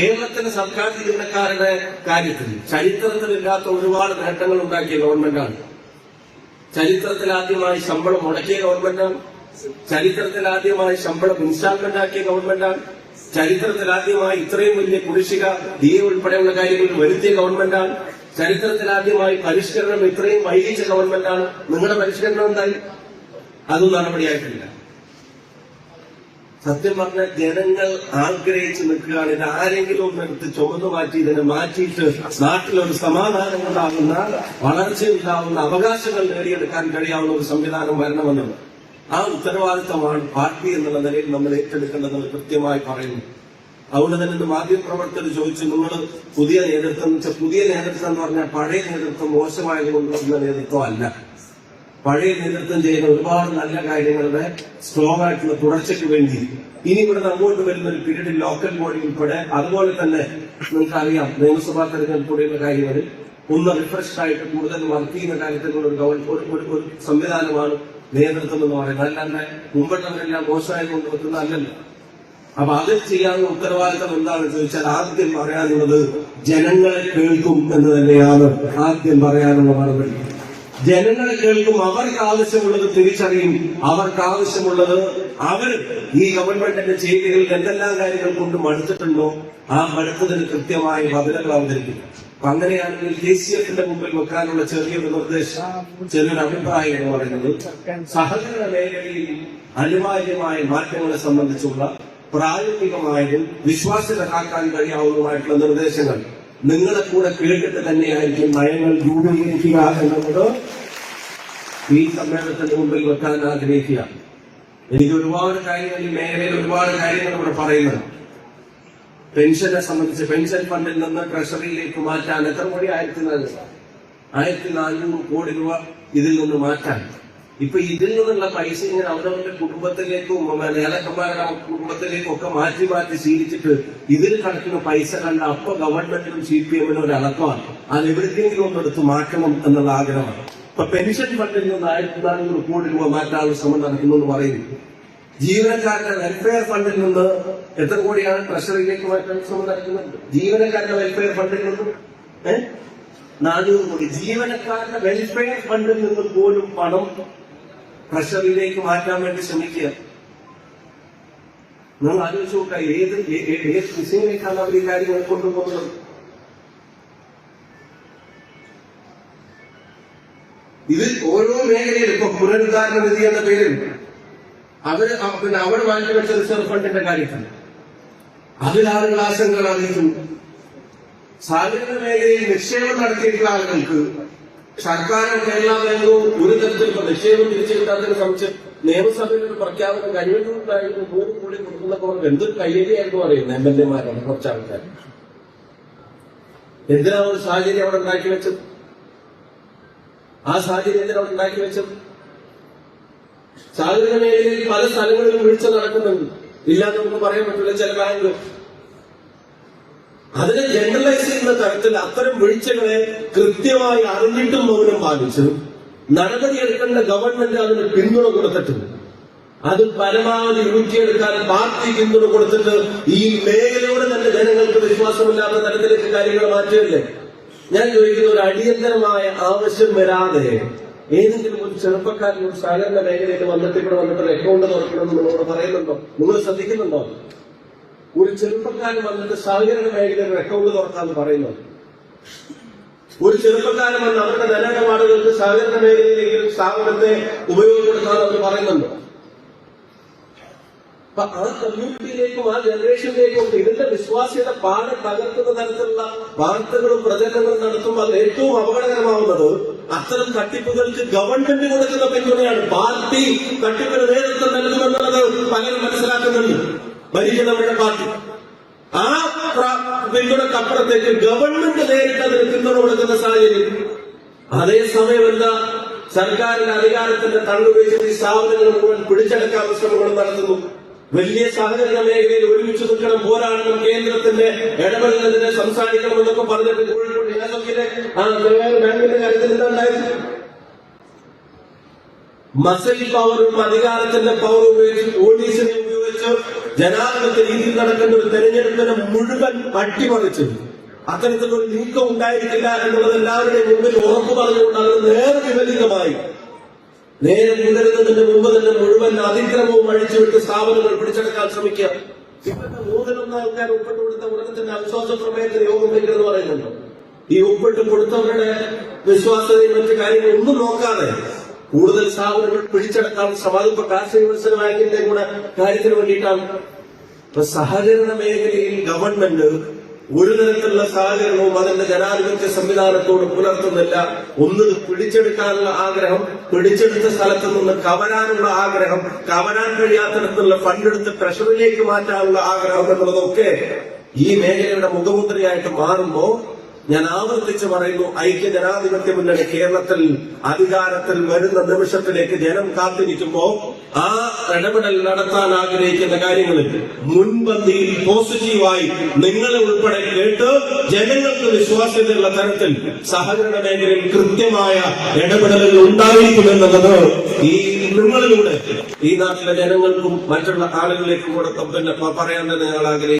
കേരളത്തിലെ സർക്കാർ ജീവനക്കാരുടെ കാര്യത്തിൽ ചരിത്രത്തിലില്ലാത്ത ഒരുപാട് നേട്ടങ്ങൾ ഉണ്ടാക്കിയ ഗവൺമെന്റാണ്. ചരിത്രത്തിൽ ആദ്യമായി ശമ്പളം മുടക്കിയ ഗവൺമെന്റാണ്. ചരിത്രത്തിൽ ആദ്യമായി ശമ്പളം ഇൻസ്റ്റാൾമെന്റ് ആക്കിയ ഗവൺമെന്റാണ്. ചരിത്രത്തിൽ ആദ്യമായി ഇത്രയും വലിയ കുടിശ്ശിക ഡി ഉൾപ്പെടെയുള്ള കാര്യങ്ങളിൽ വരുത്തിയ ഗവൺമെന്റാണ്. ചരിത്രത്തിൽ ആദ്യമായി പരിഷ്കരണം ഇത്രയും വൈകിച്ച ഗവൺമെന്റാണ്. നിങ്ങളുടെ പരിഷ്കരണം എന്തായി? അതും നടപടിയായിട്ടില്ല. സത്യം പറഞ്ഞ ജനങ്ങൾ ആഗ്രഹിച്ചു നിൽക്കുകയാണ്. ഇത് ആരെങ്കിലും ഒന്നെടുത്ത് ചുമന്നു മാറ്റി ഇതിനെ മാറ്റിയിട്ട് നാട്ടിലൊരു സമാധാനം ഉണ്ടാകുന്ന വളർച്ചയുണ്ടാവുന്ന അവകാശങ്ങൾ നേടിയെടുക്കാൻ കഴിയാവുന്ന ഒരു സംവിധാനം വരണമെന്നുള്ളത് ആ ഉത്തരവാദിത്തമാണ് പാർട്ടി എന്നുള്ള നിലയിൽ നമ്മൾ ഏറ്റെടുക്കേണ്ടതെന്ന് കൃത്യമായി പറയുന്നു. അതുകൊണ്ട് തന്നെ ഇന്ന് മാധ്യമപ്രവർത്തകർ ചോദിച്ചു നിങ്ങൾ പുതിയ നേതൃത്വം എന്ന് വെച്ചാൽ പുതിയ നേതൃത്വം എന്ന് പറഞ്ഞാൽ പഴയ നേതൃത്വം മോശമായത് കൊണ്ടുവരുന്ന നേതൃത്വം അല്ല. പഴയ നേതൃത്വം ചെയ്യുന്ന ഒരുപാട് നല്ല കാര്യങ്ങളുടെ സ്ട്രോങ് ആയിട്ടുള്ള തുടർച്ചയ്ക്ക് വേണ്ടി ഇനി ഇവിടെ അങ്ങോട്ട് വരുന്ന ഒരു പീരീഡ് ലോക്കൽ ബോഡി ഉൾപ്പെടെ അതുപോലെ തന്നെ നിങ്ങൾക്കറിയാം നിയമസഭാ തെരഞ്ഞെടുപ്പുള്ള കാര്യങ്ങളിൽ ഒന്ന് റിഫ്രഷ് ആയിട്ട് കൂടുതൽ വർക്ക് ചെയ്യുന്ന കാര്യത്തിലുള്ള ഒരു ഒരു സംവിധാനമാണ് നേതൃത്വം എന്ന് പറയുന്നത്. അല്ലാണ്ട് മുമ്പുള്ളവരെല്ലാം മോശമായി കൊണ്ടുവെക്കുന്ന അല്ലല്ലോ അപ്പൊ അത് ചെയ്യാനുള്ള ഉത്തരവാദിത്തം എന്താണെന്ന് ചോദിച്ചാൽ ആദ്യം പറയാനുള്ളത് ജനങ്ങളെ കേൾക്കും എന്ന് തന്നെയാണ്. ആദ്യം പറയാനുള്ള മറുപടി. ജനങ്ങളെ കേൾക്കും അവർക്ക് ആവശ്യമുള്ളത് തിരിച്ചറിയും. അവർക്ക് ആവശ്യമുള്ളത് അവർ ഈ ഗവൺമെന്റിന്റെ ചെയ്തികളിൽ എന്തെല്ലാം കാര്യങ്ങൾ കൊണ്ട് മടുത്തിട്ടുണ്ടോ ആ മടുത്തതിന് കൃത്യമായി ബദലുകൾ അവതരിപ്പിക്കും. അപ്പൊ അങ്ങനെയാണെങ്കിൽ കെ സി എഫിന്റെ മുമ്പിൽ വെക്കാനുള്ള ചെറിയൊരു നിർദ്ദേശം ചെറിയൊരു അഭിപ്രായം എന്ന് പറയുന്നത് സഹകരണ മേഖലയിൽ അനിവാര്യമായ മാറ്റങ്ങളെ സംബന്ധിച്ചുള്ള പ്രായോഗികമായതും വിശ്വാസ്യതക്കാക്കാൻ കഴിയാവുന്നതുമായിട്ടുള്ള നിർദ്ദേശങ്ങൾ. നിങ്ങളെ കൂടെ കേട്ടിട്ട് തന്നെയായിരിക്കും നയങ്ങൾ രൂപീകരിക്കുക എന്നുള്ളത് ഈ സമ്മേളനത്തിന്റെ മുമ്പിൽ വെക്കാൻ ആഗ്രഹിക്കുക. എനിക്ക് ഒരുപാട് കാര്യങ്ങൾ ഈ മേഖലയിൽ ഒരുപാട് കാര്യങ്ങൾ ഇവിടെ പറയുന്നത് പെൻഷനെ സംബന്ധിച്ച് പെൻഷൻ ഫണ്ടിൽ നിന്ന് ട്രഷറിയിലേക്ക് മാറ്റാൻ എത്ര കോടി? ആയിരത്തി നാല് ആയിരത്തി നാനൂറ് കോടി രൂപ ഇതിൽ നിന്ന് മാറ്റാൻ. ഇപ്പൊ ഇതിൽ നിന്നുള്ള പൈസ ഇങ്ങനെ അവരവരുടെ കുടുംബത്തിലേക്കും നേതാക്കന്മാരുടെ കുടുംബത്തിലേക്കും ഒക്കെ മാറ്റി മാറ്റി ശീലിച്ചിട്ട് ഇതിൽ കണക്കിന് പൈസ കണ്ട അപ്പൊ ഗവൺമെന്റിനും സി പി എമ്മിനും ഒരു അളക്കമാണ് അത് എവിടേക്കെങ്കിലും ഒന്ന് എടുത്ത് മാറ്റണം എന്നുള്ള ആഗ്രഹമാണ്. ഇപ്പൊ പെൻഷൻ ഫണ്ടിൽ നിന്ന് ആയിരത്തി നാനൂറ് കോടി രൂപ മാറ്റാനുള്ള ശ്രമം നടക്കുന്നു എന്ന് പറയുന്നു. ജീവനക്കാരുടെ വെൽഫെയർ ഫണ്ടിൽ നിന്ന് എത്ര കോടിയാണ് ട്രഷറിയിലേക്ക് മാറ്റാൻ ശ്രമം നടക്കുന്നത്? ജീവനക്കാരുടെ വെൽഫെയർ ഫണ്ടിൽ നിന്ന്? ഏഹ് നാനൂറ് കോടി. ജീവനക്കാരുടെ വെൽഫെയർ ഫണ്ടിൽ നിന്ന് പോലും പണം ട്രഷറിയിലേക്ക് മാറ്റാൻ വേണ്ടി ശ്രമിക്കുക നിങ്ങൾ ആലോചിച്ച് നോക്കുക ഏത് ഏത് ദിശയിലേക്കാണ് അവർ ഈ കാര്യങ്ങൾ കൊണ്ടുപോകുന്നത്? ഇത് ഓരോ മേഖലയിലും ഇപ്പൊ പുനരുദ്ധാരണ നിധി എന്ന പേരിൽ അവർ പിന്നെ അവിടെ മാറ്റിവെച്ച റിസർവ് ഫണ്ടിന്റെ കാര്യത്തിൽ അതിൽ ആളുകൾ ആശങ്കകൾ അറിയിക്കുന്നു സാധാരണ മേഖലയിൽ നിക്ഷേപം നടത്തിയിട്ടുള്ള ആളുകൾക്ക് സർക്കാരോ കേരള ബാങ്കും ഒരു തരത്തിലുള്ള നിക്ഷേപം തിരിച്ചു കിട്ടാത്തതിനെ സംബന്ധിച്ച് നിയമസഭയിൽ ഒരു പ്രഖ്യാപനം കഴിഞ്ഞിട്ടുണ്ടായിരുന്നു. മൂന്ന് കോടി കൊടുക്കുന്ന പോലെ എന്തൊരു കയ്യടിയായിരുന്നു അറിയുന്നത് എം എൽ എമാരാണ് കുറച്ച് ആൾക്കാർ എന്തിനാണ് ഒരു സാഹചര്യം അവിടെ ഉണ്ടാക്കി വെച്ചത്? ആ സാഹചര്യം എന്തിനാണ് അവിടെ ഉണ്ടാക്കി വെച്ചത്? സാഗരിക മേഖലയിൽ പല സ്ഥലങ്ങളിലും വീഴ്ച നടക്കുന്നുണ്ട്. ഇല്ലാന്ന് നമുക്ക് പറയാൻ പറ്റില്ല ചില ബാങ്ക് അതിനെ ജനറലൈസ് ചെയ്യുന്ന തരത്തിൽ അത്തരം വീഴ്ചകളെ കൃത്യമായി അറിഞ്ഞിട്ടും മൗനം പാലിച്ചു. നടപടിയെടുക്കേണ്ട ഗവൺമെന്റ് അതിന് പിന്തുണ കൊടുത്തിട്ടുണ്ട്. അത് പരമാവധി ഊറ്റിയെടുക്കാൻ പാർട്ടി പിന്തുണ കൊടുത്തിട്ട് ഈ മേഖലയോട് തന്നെ ജനങ്ങൾക്ക് വിശ്വാസമില്ലാത്ത തരത്തിലേക്ക് കാര്യങ്ങൾ മാറ്റിയല്ലേ ഞാൻ ചോദിക്കുന്ന ഒരു അടിയന്തരമായ ആവശ്യം വരാതെ ഏതെങ്കിലും ഒരു ചെറുപ്പക്കാരൻ ഒരു സഹകരണ മേഖലയിൽ വന്നിട്ട് ഇവിടെ വന്നിട്ട് അക്കൗണ്ട് തുറക്കണമെന്ന് നിങ്ങളോട് പറയുന്നുണ്ടോ? നിങ്ങൾ ശ്രദ്ധിക്കുന്നുണ്ടോ? ഒരു ചെറുപ്പക്കാരൻ വന്നിട്ട് സഹകരണ മേഖലയിൽ റെക്കോർഡ് തുറക്കാന്ന് പറയുന്നു. ഒരു ചെറുപ്പക്കാരൻ വന്ന് അവരുടെ നിലപാടുകൾക്ക് സഹകരണ മേഖലയിലെങ്കിലും സ്ഥാപനത്തെ ഉപയോഗപ്പെടുത്താൻ അവർ പറയുന്നുണ്ട്. അപ്പൊ ആ കമ്മ്യൂണിറ്റിയിലേക്കും ആ ജനറേഷനിലേക്കും ഇതിന്റെ വിശ്വാസ്യത പാടെ തകർക്കുന്ന തരത്തിലുള്ള വാർത്തകളും പ്രചരണങ്ങളും നടത്തുമ്പോൾ അത് ഏറ്റവും അപകടകരമാവുന്നത് അത്തരം തട്ടിപ്പുകൾക്ക് ഗവൺമെന്റ് കൊടുക്കുന്ന പിന്തുണയാണ്. പാർട്ടി തട്ടിപ്പിന് നേതൃത്വം നൽകുമെന്നുള്ളത് പലരും മനസ്സിലാക്കുന്നുണ്ട്. ഭരിക്കുന്നവരുടെ പാർട്ടി. ആ പിന്തുണക്കപ്പുറത്തേക്ക് ഗവൺമെന്റ് നേരിട്ട് അതിന് പിന്തുണ കൊടുക്കുന്ന സാഹചര്യം. അതേസമയം എന്താ? സർക്കാരിന്റെ അധികാരത്തിന്റെ തള്ളുപയോഗിച്ച് ഈ സ്ഥാപനങ്ങൾ മുഴുവൻ പിടിച്ചെടുക്കാൻ ശ്രമങ്ങൾ നടത്തുന്നു. വലിയ സഹകരണ മേഖലയിൽ ഒരുമിച്ച് നിൽക്കണം പോരാടണം കേന്ദ്രത്തിന്റെ ഇടപെടലിനെതിരെ സംസാരിക്കണം എന്നൊക്കെ പറഞ്ഞിട്ട് കോഴിക്കോട് ഇനസൊക്കിലെ ആ ബാങ്കിന്റെ കാര്യത്തിൽ എന്താണ്ടായിരുന്നു മസിൽ പവറും അധികാരത്തിന്റെ പവറും ഉപയോഗിച്ച് പോലീസിനെ ഉപയോഗിച്ച് ജനാധിപത്യ രീതിയിൽ നടക്കുന്ന ഒരു തെരഞ്ഞെടുപ്പിനെ മുഴുവൻ അട്ടിമറിച്ചു അത്തരത്തിലൊരു നീക്കം ഉണ്ടായിരിക്കില്ല എന്നുള്ളത് എല്ലാവരുടെയും മുമ്പിൽ ഉറപ്പു പറഞ്ഞുകൊണ്ട് അത് നേർ വിപരീതമായി. നേരെ മുതലുന്നതിന്റെ മുമ്പ് തന്നെ മുഴുവൻ അതിക്രമവും അഴിച്ചുവിട്ട് സ്ഥാപനങ്ങൾ പിടിച്ചെടുക്കാൻ ശ്രമിക്കുക. ഇപ്പോഴത്തെ മൂന്നിലൊന്ന് ആൾക്കാർ ഒപ്പിട്ട് കൊടുത്ത ഉടനെ തന്നെ അവിശ്വാസ പ്രമേയത്തിന് യോഗം വയ്ക്കണമെന്ന് പറയുന്നുണ്ട്. ഈ ഒപ്പിട്ട് കൊടുത്തവരുടെ വിശ്വാസതയും മറ്റു കാര്യങ്ങളും ഒന്നും നോക്കാതെ കൂടുതൽ സ്ഥാപനങ്ങൾ പിടിച്ചെടുക്കാൻ സമാധി കാർഷിക വികസന ബാങ്കിന്റെ കൂടെ കാര്യത്തിന് വേണ്ടിയിട്ടാണ്. ഇപ്പൊ സഹകരണ മേഖലയിൽ ഗവൺമെന്റ് ഒരു തരത്തിലുള്ള സഹകരണവും അതിന്റെ ജനാധിപത്യ സംവിധാനത്തോട് പുലർത്തുന്നില്ല. ഒന്ന് പിടിച്ചെടുക്കാനുള്ള ആഗ്രഹം പിടിച്ചെടുത്ത സ്ഥലത്ത് നിന്ന് കവരാനുള്ള ആഗ്രഹം കവരാൻ ഫണ്ട് എടുത്ത് ട്രഷറിയിലേക്ക് മാറ്റാനുള്ള ആഗ്രഹം എന്നുള്ളതൊക്കെ ഈ മേഖലയുടെ മുഖമുദ്രയായിട്ട് മാറുമ്പോ ഞാൻ ആവർത്തിച്ച് പറയുന്നു ഐക്യ ജനാധിപത്യ മുന്നണി കേരളത്തിൽ അധികാരത്തിൽ വരുന്ന നിമിഷത്തിലേക്ക് ജനം കാത്തിരിക്കുമ്പോ ആ ഇടപെടൽ നടത്താൻ ആഗ്രഹിക്കുന്ന കാര്യങ്ങളിൽ മുൻപന്തിയിൽ പോസിറ്റീവായി നിങ്ങളെ ഉൾപ്പെടെ കേട്ട് ജനങ്ങൾക്ക് വിശ്വാസ്യതയുള്ള തരത്തിൽ സഹകരണ മേഖലയിൽ കൃത്യമായ ഇടപെടലുകൾ ഉണ്ടായിരിക്കുമെന്നുള്ളത് ഈ നിങ്ങളിലൂടെ ഈ നാട്ടിലെ ജനങ്ങൾക്കും മറ്റുള്ള ആളുകളിലേക്കും കൂടെ പിന്നെ പറയാൻ തന്നെ ഞങ്ങൾ ആഗ്രഹിക്കുന്നു.